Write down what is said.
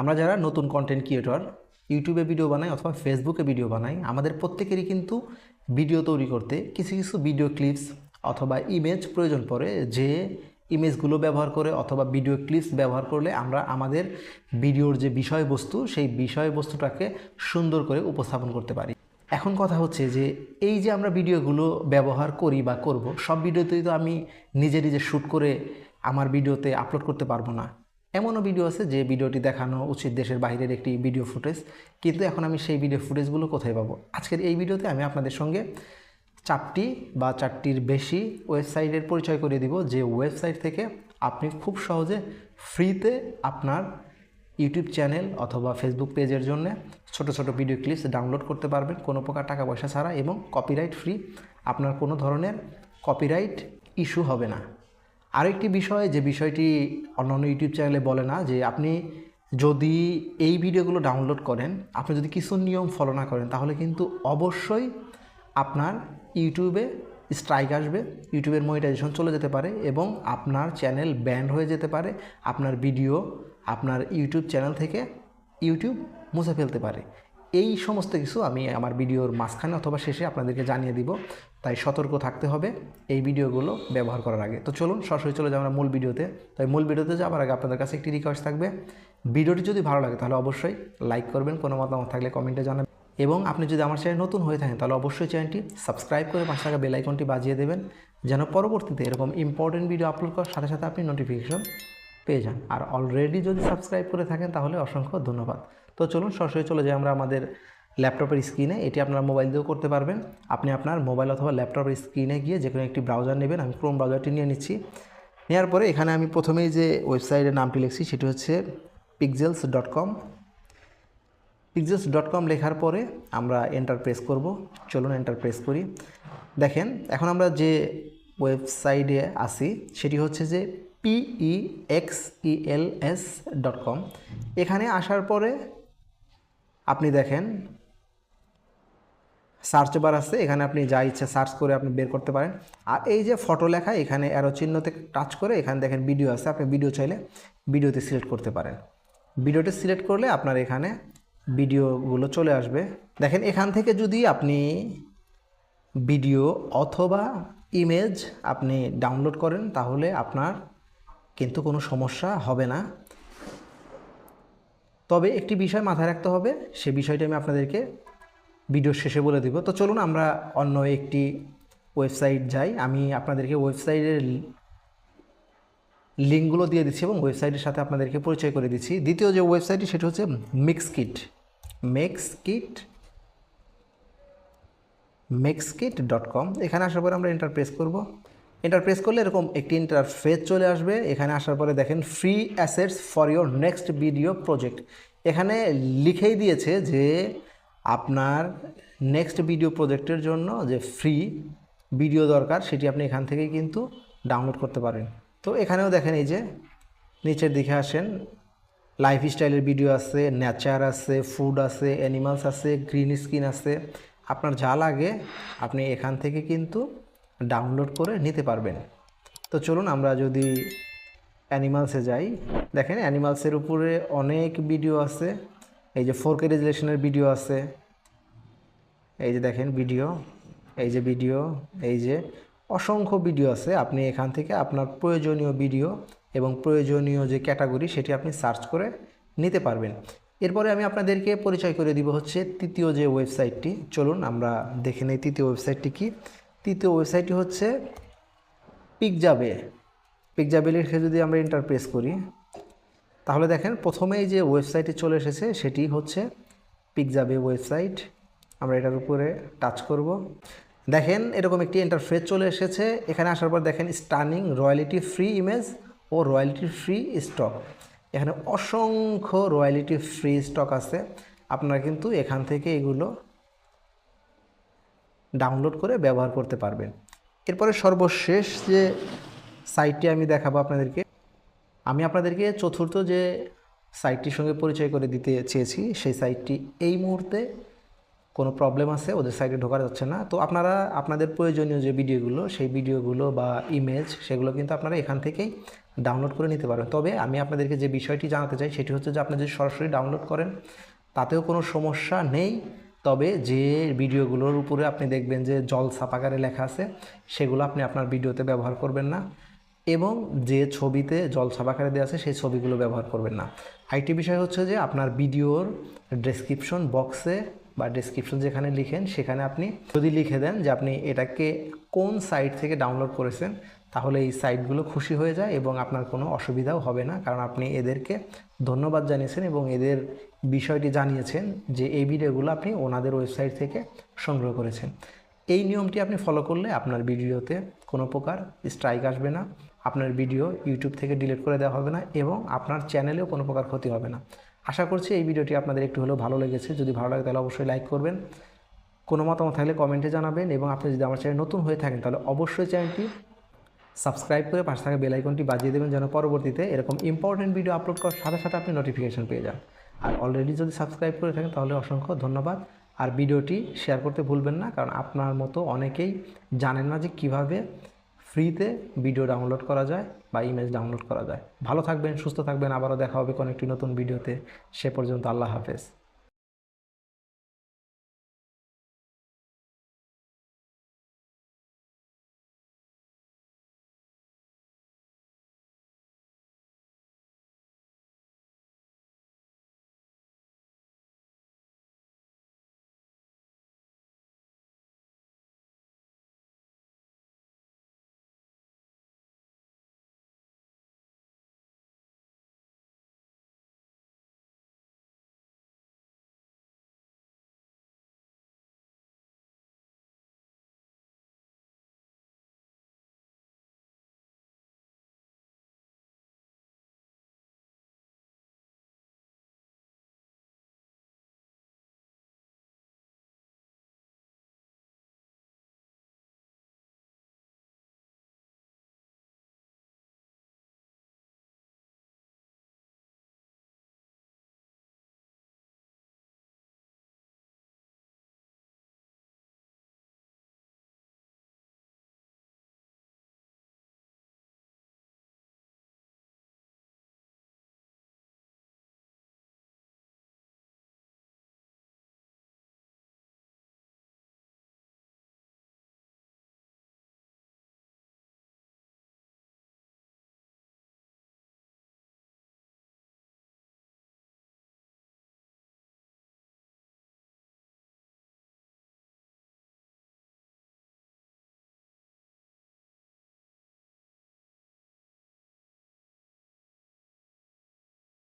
আমরা যারা নতুন কন্টেন্ট ক্রিয়েটর ইউটিউবে ভিডিও বানাই অথবা ফেসবুকে ভিডিও বানাই, আমাদের প্রত্যেকেরই কিন্তু ভিডিও তৈরি করতে কিছু কিছু ভিডিও ক্লিপস অথবা ইমেজ প্রয়োজন পড়ে যে ইমেজগুলো ব্যবহার করে অথবা ভিডিও ক্লিপস ব্যবহার করলে আমরা আমাদের ভিডিওর যে বিষয়বস্তু, সেই বিষয়বস্তুটাকে সুন্দর করে উপস্থাপন করতে পারি। এখন কথা হচ্ছে যে এই যে আমরা ভিডিওগুলো ব্যবহার করি বা করব, সব ভিডিওতেই তো আমি নিজে নিজে শ্যুট করে আমার ভিডিওতে আপলোড করতে পারব না। এমনও ভিডিও আছে যে ভিডিওটি দেখানো উচিত দেশের বাইরের একটি ভিডিও ফুটেজ কিন্তু এখন আমি সেই ভিডিও ফুটেজগুলো কোথায় পাবো? আজকের এই ভিডিওতে আমি আপনাদের সঙ্গে চারটি বা চারটির বেশি ওয়েবসাইটের পরিচয় করে দিব, যে ওয়েবসাইট থেকে আপনি খুব সহজে ফ্রিতে আপনার ইউটিউব চ্যানেল অথবা ফেসবুক পেজের জন্য ছোট ছোট ভিডিও ক্লিপস ডাউনলোড করতে পারবেন। কোনো প্রকার টাকা পয়সা ছাড়া এবং কপিরাইট ফ্রি আপনার কোনো ধরনের কপিরাইট ইস্যু হবে না। আরেকটি বিষয়, যে বিষয়টি অন্যান্য ইউটিউব চ্যানেলে বলে না, যে আপনি যদি এই ভিডিওগুলো ডাউনলোড করেন, আপনি যদি কিছু নিয়ম ফলো না করেন, তাহলে কিন্তু অবশ্যই আপনার ইউটিউবে স্ট্রাইক আসবে, ইউটিউবের মনিটাইজেশন চলে যেতে পারে এবং আপনার চ্যানেল ব্যান্ড হয়ে যেতে পারে, আপনার ভিডিও আপনার ইউটিউব চ্যানেল থেকে ইউটিউব মুছে ফেলতে পারে। এই সমস্ত কিছু আমি আমার ভিডিওর মাঝখানে অথবা শেষে আপনাদেরকে জানিয়ে দিব। তাই সতর্ক থাকতে হবে এই ভিডিওগুলো ব্যবহার করার আগে। তো চলুন, সরাসরি চলে যাই আমরা মূল ভিডিওতে। তাই মূল ভিডিওতে যাওয়ার আগে আপনাদের কাছে একটি রিকোয়েস্ট থাকবে। ভিডিওটি যদি ভালো লাগে তাহলে অবশ্যই লাইক করবেন, কোনো মতামত থাকলে কমেন্টে জানাবেন। এবং আপনি যদি আমার চ্যানেল নতুন হয়ে থাকেন তাহলে অবশ্যই চ্যানেলটি সাবস্ক্রাইব করে পাশে থাকা বেল আইকনটি বাজিয়ে দেবেন। যেন পরবর্তীতে এরকম ইম্পর্টেন্ট ভিডিও আপলোড করার সাথে সাথে আপনি নোটিফিকেশন পেয়ে যান। আর অলরেডি যদি সাবস্ক্রাইব করে থাকেন, তাহলে অসংখ্য ধন্যবাদ। তো চলুন সরাসরি চলে যাই আমরা আমাদের ল্যাপটপের স্ক্রিনে এটি আপনার মোবাইল দিয়েও করতে পারবেন। আপনি আপনার মোবাইল অথবা ল্যাপটপের স্ক্রিনে গিয়ে যে কোনো একটি ব্রাউজার নেবেন। আমি ক্রোম ব্রাউজারটি নিয়ে নিচ্ছি। নেওয়ার পরে এখানে আমি প্রথমেই যে ওয়েবসাইটের নামটি লিখছি, সেটি হচ্ছে Pexels dot com Pexels dot com লেখার পরে আমরা এন্টার প্রেস করব। চলুন এন্টার প্রেস করি। দেখেন, এখন আমরা যে ওয়েবসাইটে আসি সেটি হচ্ছে যে P E X E L S dot com এখানে আসার পরে আপনি দেখেন সার্চ বার আছে, এখানে আপনি যা ইচ্ছে সার্চ করে আপনি বের করতে পারেন। আর এই যে ফটো লেখা, এখানে অ্যারো চিহ্নতে টাচ করে এখানে দেখেন ভিডিও আছে, আপনি ভিডিও চাইলে ভিডিওতে সিলেক্ট করতে পারেন। ভিডিওতে সিলেক্ট করলে আপনার এখানে ভিডিওগুলো চলে আসবে। দেখেন, এখান থেকে যদি আপনি ভিডিও অথবা ইমেজ আপনি ডাউনলোড করেন, তাহলে আপনার কিন্তু কোনো সমস্যা হবে না। তবে একটি বিষয় মাথায় রাখতে হবে, সে বিষয়টি আমি আপনাদেরকে ভিডিওর শেষে বলে দিব। তো চলুন আমরা অন্য একটি ওয়েবসাইট যাই। আমি আপনাদেরকে ওয়েবসাইটের লিঙ্কগুলো দিয়ে দিচ্ছি এবং ওয়েবসাইটের সাথে আপনাদেরকে পরিচয় করে দিচ্ছি। দ্বিতীয় যে ওয়েবসাইটটি সেটি হচ্ছে মিক্সকিট মেক্সকিট মেক্সকিট ডট কম এখানে আসার পরে আমরা এন্টার প্রেস করব। এন্টার প্রেস করলে এরকম একটি ইন্টারফেস চলে আসবে। এখানে আসার পরে দেখেন free assets for your next video project এখানে লিখেই দিয়েছে যে আপনার নেক্সট ভিডিও প্রজেক্টের জন্য যে ফ্রি ভিডিও দরকার, সেটি আপনি এখান থেকেই কিন্তু ডাউনলোড করতে পারেন। তো এখানেও দেখেন এই যে, নিচের দিকে আসেন লাইফ স্টাইলের ভিডিও আছে নেচার আছে ফুড আছে অ্যানিমালস আছে গ্রিন স্কিন আছে। আপনার যা লাগে, আপনি এখান থেকে কিন্তু ডাউনলোড করে নিতে পারবেন। তো চলুন আমরা যদি অ্যানিমালসে যাই, দেখেন অ্যানিমালসের উপরে অনেক ভিডিও আছে। এই যে ফোর কে রেজুলেশনের ভিডিও আছে। এই যে দেখেন ভিডিও এই যে ভিডিও এই যে অসংখ্য ভিডিও আছে। আপনি এখান থেকে আপনার প্রয়োজনীয় ভিডিও এবং প্রয়োজনীয় যে ক্যাটাগরি সেটি আপনি সার্চ করে নিতে পারবেন। এরপরে আমি আপনাদেরকে পরিচয় করে দিব হচ্ছে তৃতীয় যে ওয়েবসাইটটি চলুন আমরা দেখে নেই তৃতীয় ওয়েবসাইটটি কি। তৃতীয় ওয়েবসাইটটি হচ্ছে পিকজাবে। পিকজাবে লিখে যদি আমরা ইন্টার প্রেস করি, তাহলে দেখেন প্রথমেই যে ওয়েবসাইটে চলে এসেছে, সেটি হচ্ছে পিকজাবে ওয়েবসাইট। আমরা এটার উপরে টাচ করব। দেখেন এরকম একটি ইন্টারফেস চলে এসেছে। এখানে আসার পর দেখেন স্টানিং রয়্যালিটি ফ্রি ইমেজ ও রয়্যালিটি ফ্রি স্টক এখানে অসংখ্য রয়্যালিটি ফ্রি স্টক আছে। আপনারা কিন্তু এখান থেকে এগুলো ডাউনলোড করে ব্যবহার করতে পারবেন। এরপরে সর্বশেষ যে সাইটটি আমি দেখাবো আপনাদেরকে, আমি আপনাদেরকে চতুর্থ যে সাইটটির সঙ্গে পরিচয় করে দিতে চেয়েছি, সেই সাইটটি এই মুহূর্তে কোনো প্রবলেম আছে, ওদের সাইটে ঢোকা যাচ্ছে না। তো আপনারা, আপনাদের প্রয়োজনীয় যে ভিডিওগুলো, সেই ভিডিওগুলো বা ইমেজ সেগুলো কিন্তু আপনারা এখান থেকেই ডাউনলোড করে নিতে পারবেন। তবে আমি আপনাদেরকে যে বিষয়টি জানাতে চাই, সেটি হচ্ছে যে আপনি যদি সরাসরি ডাউনলোড করেন, তাতেও কোনো সমস্যা নেই। তবে যে ভিডিওগুলোর উপরে আপনি দেখবেন যে জল ছাপাকারে লেখা আছে, সেগুলো আপনি আপনার ভিডিওতে ব্যবহার করবেন না। এবং যে ছবিতে জল ছাপাকারে দেওয়া আছে, সেই ছবিগুলো ব্যবহার করবেন না। আরেকটি বিষয় হচ্ছে যে আপনার ভিডিওর ডেসক্রিপশন বক্সে বা ডেসক্রিপশন যেখানে লিখেন, সেখানে আপনি যদি লিখে দেন যে আপনি এটাকে কোন সাইট থেকে ডাউনলোড করেছেন তাহলে এই সাইটগুলো খুশি হয়ে যায় এবং আপনার কোনো অসুবিধাও হবে না। কারণ আপনি এদেরকে ধন্যবাদ জানিয়েছেন এবং এদের বিষয়টি জানিয়েছেন যে এই ভিডিওগুলো আপনি ওনাদের ওয়েবসাইট থেকে সংগ্রহ করেছেন। এই নিয়মটি আপনি ফলো করলে আপনার ভিডিওতে কোনো প্রকার স্ট্রাইক আসবে না, আপনার ভিডিও ইউটিউব থেকে ডিলিট করে দেওয়া হবে না এবং আপনার চ্যানেলেও কোনো প্রকার ক্ষতি হবে না। আশা করছি এই ভিডিওটি আপনাদের একটু হলেও ভালো লেগেছে। যদি ভালো লাগে তাহলে অবশ্যই লাইক করবেন, কোনো মতামত থাকলে কমেন্টে জানাবেন এবং আপনি যদি আমার চ্যানেল নতুন হয়ে থাকেন তাহলে অবশ্যই চ্যানেলটি সাবস্ক্রাইব করে পাশে থাকা বেল আইকনটি বাজিয়ে দেবেন যেন পরবর্তীতে এরকম ইম্পর্টেন্ট ভিডিও আপলোড করার সাথে সাথে আপনি নোটিফিকেশান পেয়ে যান। আর অলরেডি যদি সাবস্ক্রাইব করে থাকেন, তাহলে অসংখ্য ধন্যবাদ। আর ভিডিওটি শেয়ার করতে ভুলবেন না, কারণ আপনার মতো অনেকেই জানেন না যে কীভাবে ফ্রিতে ভিডিও ডাউনলোড করা যায় বা ইমেজ ডাউনলোড করা যায়। ভালো থাকবেন, সুস্থ থাকবেন, আবারও দেখা হবে কোনো একটি নতুন ভিডিওতে সে পর্যন্ত আল্লাহ হাফেজ।